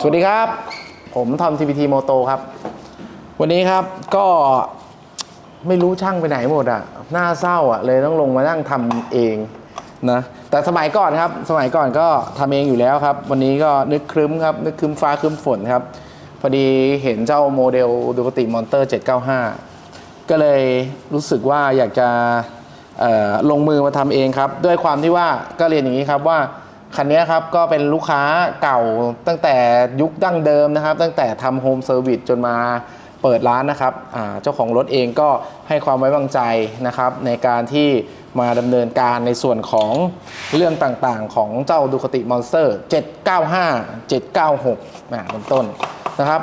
สวัสดีครับ ผมทอม TPT Moto ครับ วันนี้ครับก็ไม่รู้ช่างไปไหนหมดอะหน้าเศร้าอะเลยต้องลงมานั่งทำเองนะแต่สมัยก่อนครับ สมัยก่อนก็ทำเองอยู่แล้วครับ วันนี้ก็นึกครึ้มครับ นึกครึ้มฟ้าครึ้มฝนครับ พอดีเห็นเจ้าโมเดลดูกติมอนเตอร์ 795 ก็เลยรู้สึกว่าอยากจะลงมือมาทำเองครับ ด้วยความที่ว่าก็เรียนอย่างนี้ครับว่าคันนี้ครับก็เป็นลูกค้าเก่าตั้งแต่ยุคดั้งเดิมนะครับ ตั้งแต่ทำโฮมเซอร์วิสจนมาเปิดร้านนะครับเจ้าของรถเองก็ให้ความไว้วางใจนะครับ ในการที่มาดำเนินการในส่วนของเรื่องต่างๆ ของเจ้าดูคติมอนสเตอร์ 795 796นะเป็นต้นนะครับ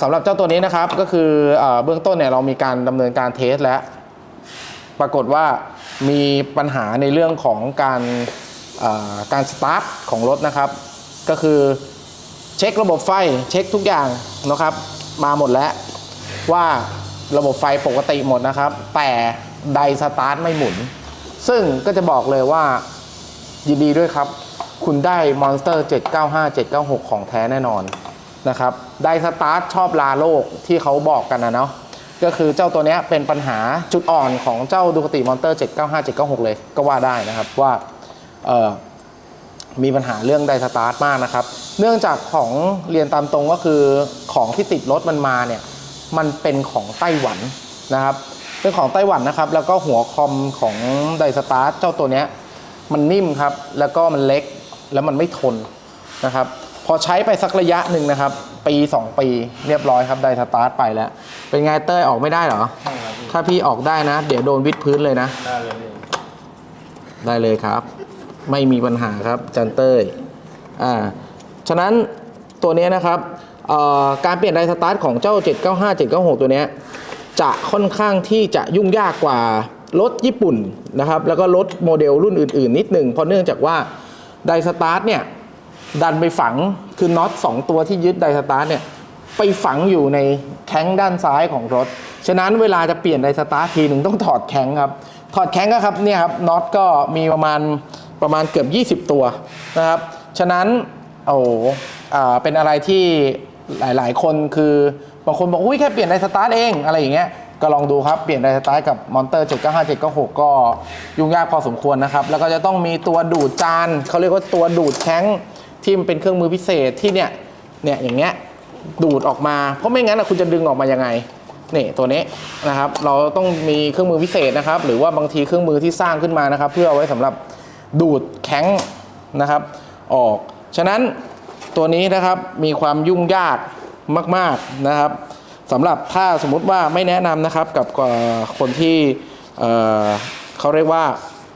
สำหรับเจ้าตัวนี้นะครับก็คืออเบื้องต้นเนี่ยเรามีการดำเนินการเทสแล้ว ปรากฏว่ามีปัญหาในเรื่องของการการสตาร์ทของรถนะครับ ก็คือเช็คระบบไฟเช็คทุกอย่างนะครับ มาหมดแล้วว่าระบบไฟปกติหมดนะครับ แต่ไดสตาร์ทไม่หมุน ซึ่งก็จะบอกเลยว่ายินดีด้วยครับ คุณได้ Monster 795 796 ของแท้แน่นอน นะครับไดสตาร์ทชอบลาโลกที่เขาบอกกันนะเนาะก็คือเจ้าตัวนี้เป็นปัญหาจุดอ่อนของเจ้าดูคติมอนเตอร์ 795 796 เลยก็ว่าได้นะครับว่ามีปัญหาเรื่องไดสตาร์ทมากนะครับ เนื่องจากของเรียนตามตรงก็คือของที่ติดรถมันมาเนี่ย มันเป็นของไต้หวันนะครับเป็นของไต้หวันนะครับ แล้วก็หัวคอมของไดสตาร์ทเจ้าตัวนี้มันนิ่มครับ แล้วก็มันเล็กแล้วมันไม่ทนนะครับ พอใช้ไปสักระยะหนึ่งนะครับ ปี 2 ปีเรียบร้อยครับไดสตาร์ทไปแล้ว เป็นไงเต้ยออกไม่ได้เหรอ ใช่ครับพี่ถ้าพี่ออกได้นะ เดี๋ยวโดนวิดพื้นเลยนะ ได้เลยพี่ได้เลยครับ ไม่มีปัญหาครับจันเต้ยอ่าฉะนั้นตัวเนี้ยนะครับเอ่อการเปลี่ยนไดสตาร์ทของเจ้า 795 796 ตัวเนี้ยจะค่อนข้างที่จะยุ่งยากกว่ารถญี่ปุ่นนะครับ แล้วก็รถโมเดลรุ่นอื่น ๆ นิดหนึ่งเพราะเนื่องจากว่าไดสตาร์ทเนี่ย ดันไปฝังคือน็อต2ตัวที่ยึดไดสตาร์ทเนี่ยไปฝังอยู่ในแข้งด้านซ้ายของรถ ฉะนั้นเวลาจะเปลี่ยนไดสตาร์ททีหนึ่งต้องถอดแข้งครับ ถอดแข้งก็ครับเนี่ยครับน็อตก็มีประมาณประมาณเกือบ 20 ตัวนะครับ ฉะนั้นโอ้โหอ่าเป็นอะไรที่หลาย ๆ คนคือบางคนบอกอุ้ยแค่เปลี่ยนไดสตาร์ทเองอะไรอย่างเงี้ยก็ลองดูครับ เปลี่ยนไดสตาร์ทกับมอนเตอร์ 795 796 ก็ยุ่งยากพอสมควรนะครับ แล้วก็จะต้องมีตัวดูดจานเขาเรียกว่าตัวดูดแข้ง ที่มันเป็นเครื่องมือพิเศษที่เนี่ยเนี่ยอย่างเงี้ยดูดออกมาเพราะไม่งั้นนะคุณจะดึงออกมายังไงนี่ตัวนี้นะครับ เราต้องมีเครื่องมือพิเศษนะครับ หรือว่าบางทีเครื่องมือที่สร้างขึ้นมานะครับ เพื่อเอาไว้สำหรับดูดแข้งนะครับ ออก ฉะนั้นตัวนี้นะครับมีความยุ่งยากมาก ๆนะครับสำหรับถ้าสมมุติว่าไม่แนะนำนะครับกับคนที่เเขาเรียกว่า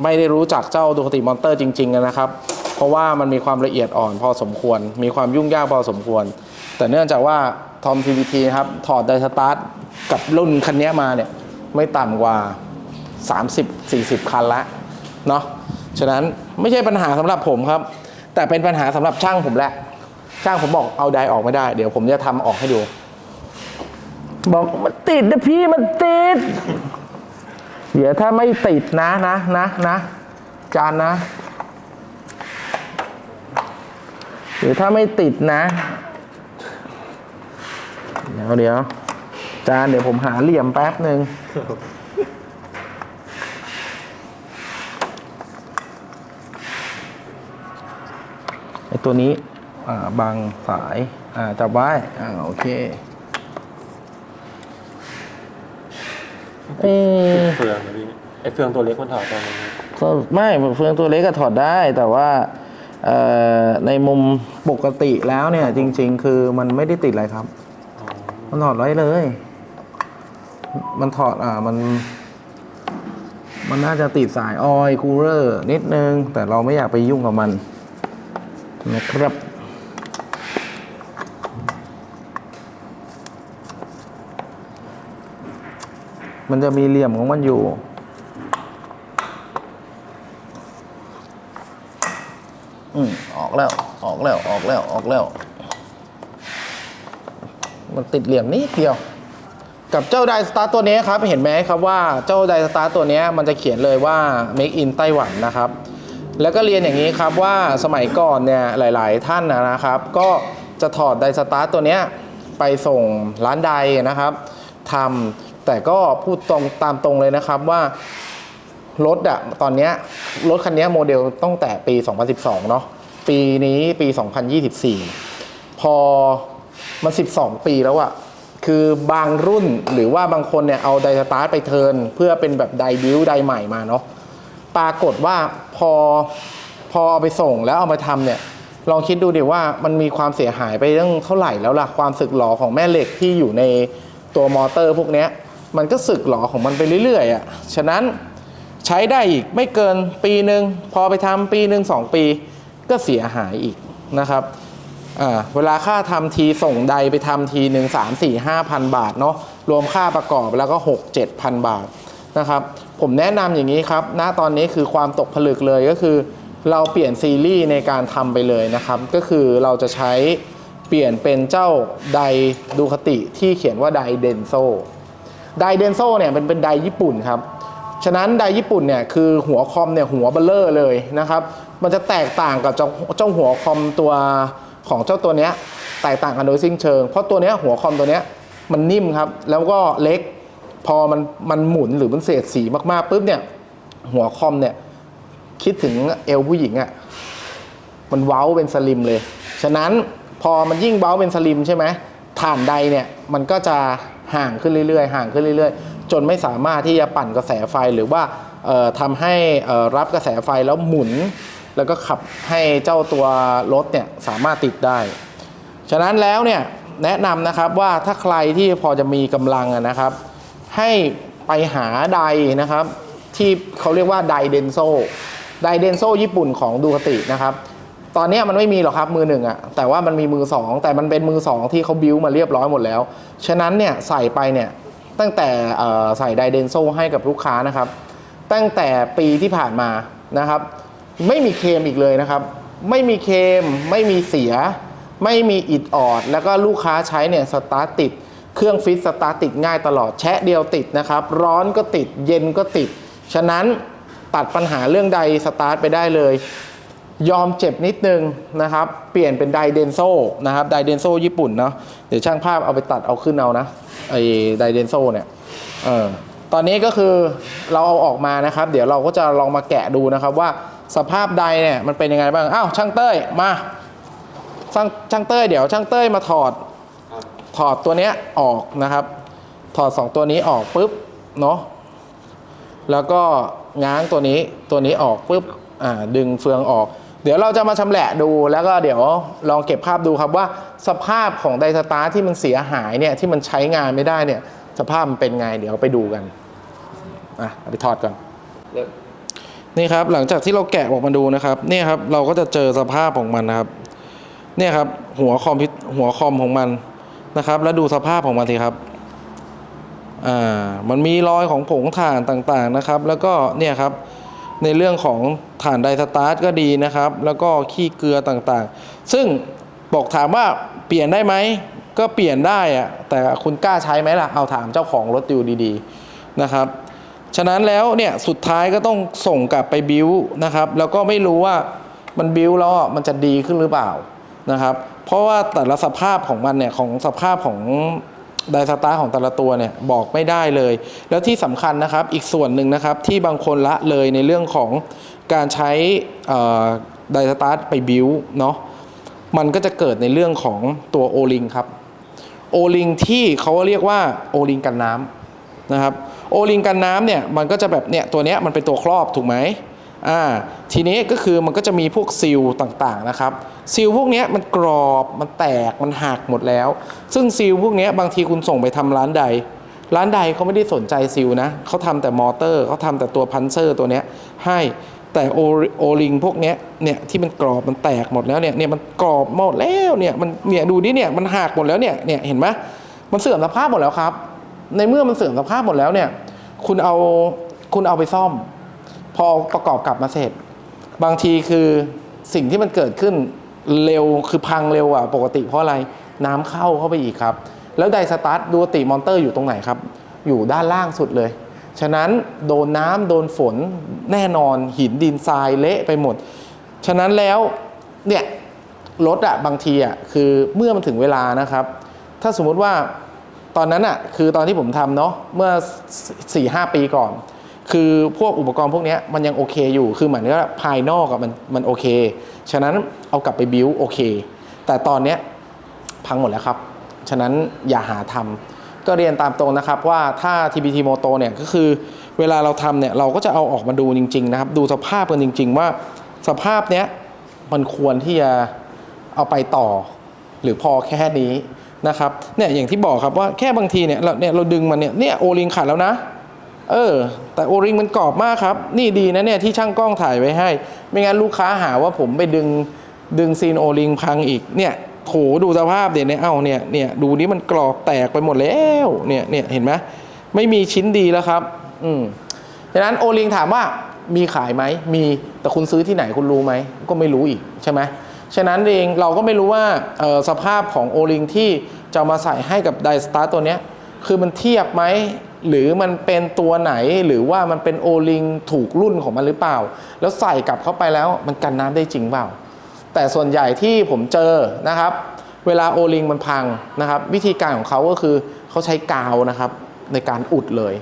ไม่ได้รู้จักเจ้าดูคติมอนเตอร์จริง ๆ นะครับ เพราะว่ามันมีความละเอียดอ่อนพอสมควร มีความยุ่งยากพอสมควร แต่เนื่องจากว่าทอม TVT นะครับถอดไดสตาร์ทกับรุ่นคันนี้มาเนี่ยไม่ต่ำกว่า 30-40 คันละเนาะฉะนั้นไม่ใช่ปัญหาสำหรับผมครับ แต่เป็นปัญหาสำหรับช่างผมแหละช่างผมบอกเอาไดออกไม่ได้ เดี๋ยวผมจะทำออกให้ดู บอกมันติดนะพี่มันติด เดี๋ยวถ้าไม่ติดนะนะนะนะจานนะ หรือถ้าไม่ติดนะ เดี๋ยวเดี๋ยวจานเดี๋ยวผมหาเหลี่ยมแป๊บหนึ่งไอตัวนี้อ่าบังสาย อ่าจับไว้อ่าโอเคเอ๊ะเฟืองนะพี่ไอเฟืองตัวเล็กมันถอดได้ไหมพี่ก็ไม่เฟืองตัวเล็กก็ถอดได้แต่ว่าเอ่อ ในมุมปกติแล้วเนี่ยจริง ๆ คือมันไม่ได้ติดอะไรครับอ๋อมันถอดไว้เลย มันถอดอ่ามัน มันน่าจะติดสายออยล์คูลเลอร์นิดนึง แต่เราไม่อยากไปยุ่งกับมันนะครับมันจะมีเหลี่ยมของมันอยู่ อืมออกแล้ว ออกแล้ว ออกแล้ว ออกแล้ว มันติดเหลี่ยมนิดเดียว กับเจ้าไดสตาร์ตัวนี้ครับ เห็นไหมครับว่าเจ้าไดสตาร์ตัวนี้มันจะเขียนเลยว่า make in ไต้หวันนะครับ แล้วก็เรียนอย่างนี้ครับว่าสมัยก่อนเนี่ยหลาย ๆ ท่านนะครับ ก็จะถอดไดสตาร์ตัวนี้ไปส่งร้านใดนะครับทำแต่ก็พูดตรงตามตรงเลยนะครับว่า รถอะตอนเนี้ยรถคันนี้โมเดลตั้งแต่ปี 2012 เนาะปีนี้ปี 2024 พอมัน 12 ปีแล้วอะคือบางรุ่นหรือว่าบางคนเนี่ยเอาไดสตาร์ทไปเทิร์นเพื่อเป็นแบบไดบิวไดใหม่มาเนาะปรากฏว่าพอพอเอาไปส่งแล้วเอามาทำเนี่ยลองคิดดูดิว่ามันมีความเสียหายไปตั้งเท่าไหร่แล้วล่ะความสึกหรอของแม่เหล็กที่อยู่ในตัวมอเตอร์พวกนี้มันก็สึกหรอของมันไปเรื่อยๆอะ่ะฉะนั้น ใช้ได้อีกไม่เกินปีหนึ่งพอไปทำปีหนึ่งสองปีก็เสียหายอีกนะครับเวลาค่าทำทีส่งใดไปทำทีหนึ่งสามสี่ห้าพันบาทเนาะรวมค่าประกอบแล้วก็หกเจ็ดพันบาทนะครับ ผมแนะนำอย่างนี้ครับณตอนนี้คือความตกผลึกเลยก็คือ เราเปลี่ยนซีรีส์ในการทำไปเลยนะครับ ก็คือเราจะใช้เปลี่ยนเป็นเจ้าไดดูคติที่เขียนว่าไดเดนโซไดเดนโซเนี่ยมันเป็นไดญี่ปุ่นครับ ฉะนั้นไดญี่ปุ่นเนี่ยคือหัวคอมเนี่ยหัวเบลเลอร์เลยนะครับ มันจะแตกต่างกับเจ้าเจ้าหัวคอมตัวของเจ้าตัวเนี้ยแตกต่างกันโดยสิ้นเชิง เพราะตัวเนี้ยหัวคอมตัวเนี้ยมันนิ่มครับ แล้วก็เล็กพอมันมันหมุนหรือมันเสียดสีมากๆปุ๊บเนี่ยหัวคอมเนี่ยคิดถึงเอวผู้หญิงอะ่ะมันเว้าเป็นสลิมเลย ฉะนั้นพอมันยิ่งเว้าเป็นสลิมใช่ไหมฐานใดเนี่ยมันก็จะห่างขึ้นเรื่อยๆ ห่างขึ้นเรื่อยๆ จนไม่สามารถที่จะปั่นกระแสไฟหรือว่าเอ่อทำให้รับกระแสไฟแล้วหมุน แล้วก็ขับให้เจ้าตัวรถเนี่ยสามารถติดได้ ฉะนั้นแล้วเนี่ยแนะนำนะครับว่าถ้าใครที่พอจะมีกำลังนะครับ ให้ไปหาไดนะครับ ที่เขาเรียกว่าไดเดนโซไดเดนโซญี่ปุ่นของดูคตินะครับ ตอนนี้มันไม่มีหรอกครับมือหนึ่งอะแต่ว่ามันมีมือสองแต่มันเป็นมือสองที่เขาบิวมาเรียบร้อยหมดแล้ว ฉะนั้นเนี่ยใส่ไปเนี่ย ตั้งแต่ใส่ไดเดนโซให้กับลูกค้านะครับ ตั้งแต่ปีที่ผ่านมานะครับ ไม่มีเคมอีกเลยนะครับ ไม่มีเคม ไม่มีเสีย ไม่มีอิดออด แล้วก็ลูกค้าใช้เนี่ยสตาร์ทติด เครื่องฟิตสตาร์ทติดง่ายตลอดแชะเดียวติดนะครับ ร้อนก็ติดเย็นก็ติด ฉะนั้นตัดปัญหาเรื่องใดสตาร์ทไปได้เลย ยอมเจ็บนิดนึงนะครับ เปลี่ยนเป็นไดเดนโซนะครับไดเดนโซญี่ปุ่นเนาะเดี๋ยวช่างภาพเอาไปตัดเอาขึ้นเอานะไอ้ไดเดนโซเนี่ยเออตอนนี้ก็คือเราเอาออกมานะครับ เดี๋ยวเราก็จะลองมาแกะดูนะครับว่าสภาพไดเนี่ยมันเป็นยังไงบ้างอ้าวช่างเต้ยมาช่างช่างเต้ยเดี๋ยวช่างเต้ยมาถอดถอดตัวเนี้ยออกนะครับ ถอด 2 ตัวนี้ออกปุ๊บเนาะแล้วก็ง้างตัวนี้ตัวนี้ออกปุ๊บอ่าดึงเฟืองออก ดี๋ยวเราจะมาชำแหละดูแล้วก็เดี๋ยวลองเก็บภาพดูครับว่าสภาพของไดสตาร์ที่มันเสียหายเนี่ยที่มันใช้งานไม่ได้เนี่ยสภาพมันเป็นไงเดี๋ยวไปดูกันอะเอาไปถอดก่อนนี่ครับหลังจากที่เราแกะออกมาดูนะครับเนี่ยครับเราก็จะเจอสภาพของมันนะครับเนี่ยครับหัวคอมพิวหัวคอมของมันนะครับ แล้วดูสภาพของมันสิครับอ่ามันมีรอยของผงถ่านต่างๆนะครับ แล้วก็เนี่ยครับ ในเรื่องของถ่านไดสตาร์ทก็ดีนะครับ แล้วก็ขี้เกลือต่างๆ ซึ่งบอกถามว่าเปลี่ยนได้ไหม ก็เปลี่ยนได้อะแต่คุณกล้าใช้ไหมล่ะ เอาถามเจ้าของรถอยู่ดีๆนะครับ ฉะนั้นแล้วเนี่ยสุดท้ายก็ต้องส่งกลับไปบิวนะครับ แล้วก็ไม่รู้ว่ามันบิวแล้วมันจะดีขึ้นหรือเปล่านะครับ เพราะว่าแต่ละสภาพของมันเนี่ยของสภาพของ ไดสตาร์ของแต่ละตัวเนี่ยบอกไม่ได้เลย แล้วที่สำคัญนะครับอีกส่วนหนึ่งนะครับที่บางคนละเลยในเรื่องของการใช้ไดสตาร์ไปบิวเนาะมันก็จะเกิดในเรื่องของตัวโอลิงครับโอลิงที่เขาเรียกว่าโอลิงกันน้ำนะครับโอลิงกันน้ำเนี่ยมันก็จะแบบเนี่ยตัวเนี้ยมันเป็นตัวครอบถูกไหม อ่าทีนี้ก็คือมันก็จะมีพวกซิลต่างๆนะครับซิลพวกนี้มันกรอบมันแตกมันหักหมดแล้ว ซึ่งซิลพวกนี้บางทีคุณส่งไปทำร้านใด ร้านใดเขาไม่ได้สนใจซิลนะเขาทำแต่มอเตอร์เขาทำแต่ตัวพันเซอร์ตัวเนี้ยให้แต่โอโอลิงพวกเนี้ยเนี่ยที่มันกรอบมันแตกหมดแล้วเนี่ยเนี่ยมันกรอบหมดแล้วเนี่ยมันเนี่ยดูนี่เนี่ยมันหักหมดแล้วเนี่ยเนี่ยเห็นไหมมันเสื่อมสภาพหมดแล้วครับ ในเมื่อมันเสื่อมสภาพหมดแล้วเนี่ยคุณเอาคุณเอาไปซ่อม พอประกอบกลับมาเสร็จ บางทีคือสิ่งที่มันเกิดขึ้นเร็วคือพังเร็วอะปกติเพราะอะไรน้ำเข้าเข้าไปอีกครับ แล้วไดสตาร์ทดูติมอนเตอร์อยู่ตรงไหนครับ อยู่ด้านล่างสุดเลย ฉะนั้นโดนน้ำโดนฝนแน่นอนหินดินทรายเละไปหมด ฉะนั้นแล้วเนี่ยรถอะบางทีอะคือเมื่อมันถึงเวลานะครับ ถ้าสมมุติว่าตอนนั้นอะคือตอนที่ผมทำเนาะเมื่อ4ี่หปีก่อน คือพวกอุปกรณ์พวกนี้มันยังโอเคอยู่ คือเหมือนว่าภายนอกอะมันมันโอเค ฉะนั้นเอากลับไปบิวโอเค แต่ตอนเนี้ยพังหมดแล้วครับ ฉะนั้นอย่าหาทำก็เรียนตามตรงนะครับว่าถ้า TBT Moto เนี่ยก็คือเวลาเราทำเนี่ยเราก็จะเอาออกมาดูจริงๆนะครับ ดูสภาพกันจริง ๆ ว่าสภาพเนี้ยมันควรที่จะเอาไปต่อ หรือพอแค่นี้นะครับเนี่ยอย่างที่บอกครับว่าแค่บางทีเนี่ยเราเนี่ยเราดึงมันเนี่ยเนี่ยโอลิงขาดแล้วนะ เออ แต่โอริงมันกรอบมากครับ นี่ดีนะเนี่ยที่ช่างกล้องถ่ายไว้ให้ ไม่งั้นลูกค้าหาว่าผมไปดึงดึงซีนโอริงพังอีกเนี่ยโถดูสภาพเดี๋ยวนี่ยเอ้าเนี่ยเนี่ยดูนี่มันกรอบแตกไปหมดแล้วเนี่ยเนี่ยเห็นไหมไม่มีชิ้นดีแล้วครับ อืมฉะนั้นโอริงถามว่ามีขายไหมมีแต่คุณซื้อที่ไหนคุณรู้ไหมก็ไม่รู้อีกใช่ไหมฉะนั้นเองเราก็ไม่รู้ว่าออสภาพของโอริงที่จะมาใส่ให้กับไดสตาร์ตัวเนี้ยคือมันเทียบไหม หรือมันเป็นตัวไหนหรือว่ามันเป็นโอลิงถูกรุ่นของมันหรือเปล่า แล้วใส่กลับเข้าไปแล้วมันกันน้ำได้จริงเปล่า แต่ส่วนใหญ่ที่ผมเจอนะครับ เวลาโอลิงมันพังนะครับ วิธีการของเขาก็คือเขาใช้กาวนะครับในการอุดเลย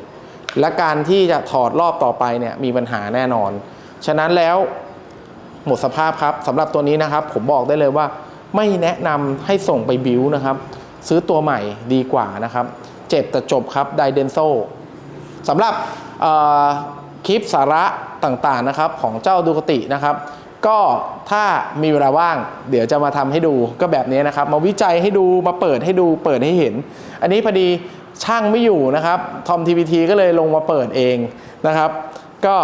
และการที่จะถอดรอบต่อไปเนี่ยมีปัญหาแน่นอน ฉะนั้นแล้วหมดสภาพครับสำหรับตัวนี้นะครับ ผมบอกได้เลยว่า ไม่แนะนำให้ส่งไปบิวนะครับ ซื้อตัวใหม่ดีกว่านะครับ เจ็บแต่จบครับไดเดนโซสำหรับคลิปสาระต่างๆนะครับของเจ้าดูกตินะครับ ก็ถ้ามีเวลาว่าง เดี๋ยวจะมาทำให้ดูก็แบบนี้นะครับ มาวิจัยให้ดูมาเปิดให้ดูเปิดให้เห็น อันนี้พอดีช่างไม่อยู่นะครับทอมทีวีทีก็เลยลงมาเปิดเองนะครับ ก็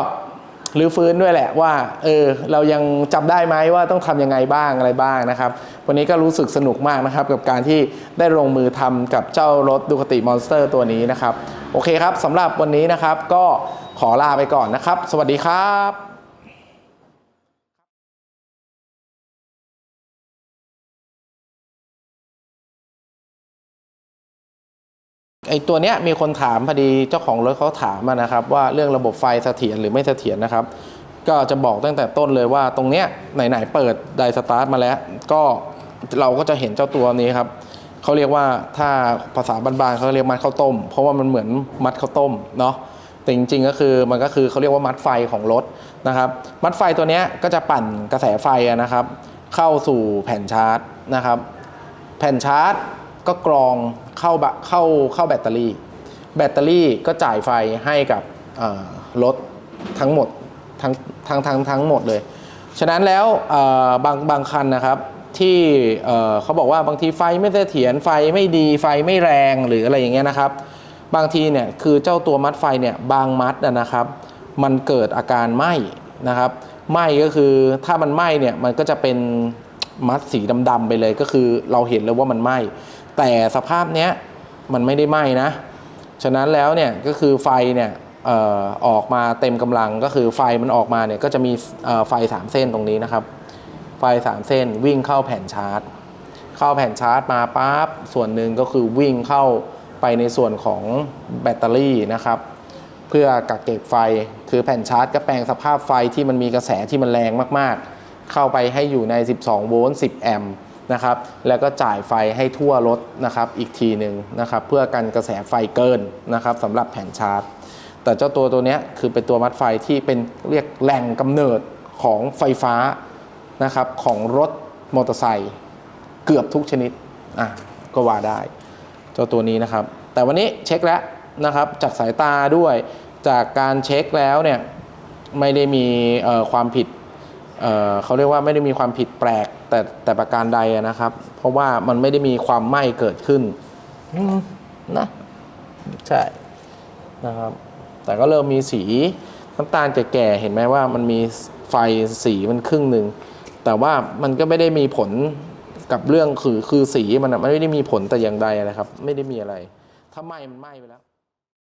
หรือฟื้นด้วยแหละว่าเออเรายังจำได้ไหมว่าต้องทำยังไงบ้างอะไรบ้างนะครับ วันนี้ก็รู้สึกสนุกมากนะครับ กับการที่ได้ลงมือทำกับเจ้ารถดูคติมอนสเตอร์ตัวนี้นะครับ โอเคครับสำหรับวันนี้นะครับก็ขอลาไปก่อนนะครับ สวัสดีครับ ไอตัวเนี้ยมีคนถามพอดีเจ้าของรถเขาถามมานะครับว่าเรื่องระบบไฟเสถียรหรือไม่เสถียรนะครับ ก็จะบอกตั้งแต่ต้นเลยว่าตรงเนี้ยไหนๆเปิดไดสตาร์ทมาแล้ว ก็เราก็จะเห็นเจ้าตัวนี้ครับเขาเรียกว่าถ้าภาษาบ้านๆเขาเรียกมัดข้าวต้ม เพราะว่ามันเหมือนมัดข้าวต้มเนาะแต่จริงๆก็คือมันก็คือเขาเรียกว่ามัดไฟของรถนะครับ มัดไฟตัวเนี้ยก็จะปั่นกระแสไฟนะครับ เข้าสู่แผ่นชาร์จนะครับ แผ่นชาร์จ ก็กรองเข้าเข้าเข้าแบตเตอรี่ แบตเตอรี่ก็จ่ายไฟให้กับรถทั้งหมดทั้งทั้งทั้งทั้งหมดเลย ฉะนั้นแล้วบางบางคันนะครับที่เขาบอกว่าบางทีไฟไม่เสถียรไฟไม่ดีไฟไม่แรงหรืออะไรอย่างเงี้ยนะครับ บางทีเนี่ยคือเจ้าตัวมัดไฟเนี่ยบางมัดนะนะครับ มันเกิดอาการไหม้นะครับไหม้ก็คือถ้ามันไหม้เนี่ยมันก็จะเป็นมัดสีดำๆไปเลยก็คือเราเห็นเลยว่ามันไหม้ แต่สภาพเนี้ยมันไม่ได้ไหม้นะ ฉะนั้นแล้วเนี่ยก็คือไฟเนี่ยออกมาเต็มกำลังก็คือไฟมันออกมาเนี่ยก็จะมีไฟ 3 เส้นตรงนี้นะครับ ไฟ 3 เส้นวิ่งเข้าแผ่นชาร์จ เข้าแผ่นชาร์จมาปั๊บส่วนหนึ่งก็คือวิ่งเข้าไปในส่วนของแบตเตอรี่นะครับ เพื่อกักเก็บไฟคือแผ่นชาร์จก็แปลงสภาพไฟที่มันมีกระแสที่มันแรงมากๆ เข้าไปให้อยู่ใน 12 โวลต์ 10 แอมป์ นะครับ แล้วก็จ่ายไฟให้ทั่วรถนะครับอีกทีหนึ่งนะครับ เพื่อกันกระแสไฟเกินนะครับสำหรับแผ่นชาร์จ แต่เจ้าตัวตัวนี้คือเป็นตัวมัดไฟที่เป็นเรียกแหล่งกำเนิดของไฟฟ้านะครับของรถมอเตอร์ไซค์เกือบทุกชนิดอะก็ว่าได้ เจ้าตัวนี้นะครับ แต่วันนี้เช็คแล้วนะครับจากสายตาด้วยจากการเช็คแล้วเนี่ยไม่ได้มีความผิด เอ่อเขาเรียกว่าไม่ได้มีความผิดแปลกแต่แต่ประการใดอะนะครับ เพราะว่ามันไม่ได้มีความไหม้เกิดขึ้นอืมนะใช่นะครับ แต่ก็เริ่มมีสีน้ำตาลแก่ๆเห็นไหมว่ามันมีไฟสีมันครึ่งหนึ่งแต่ว่ามันก็ไม่ได้มีผลกับเรื่องคือคือสีมันอะมันไม่ได้มีผลแต่อย่างใดนะครับ ไม่ได้มีอะไร ถ้าไหม้มันไหม้ไปแล้ว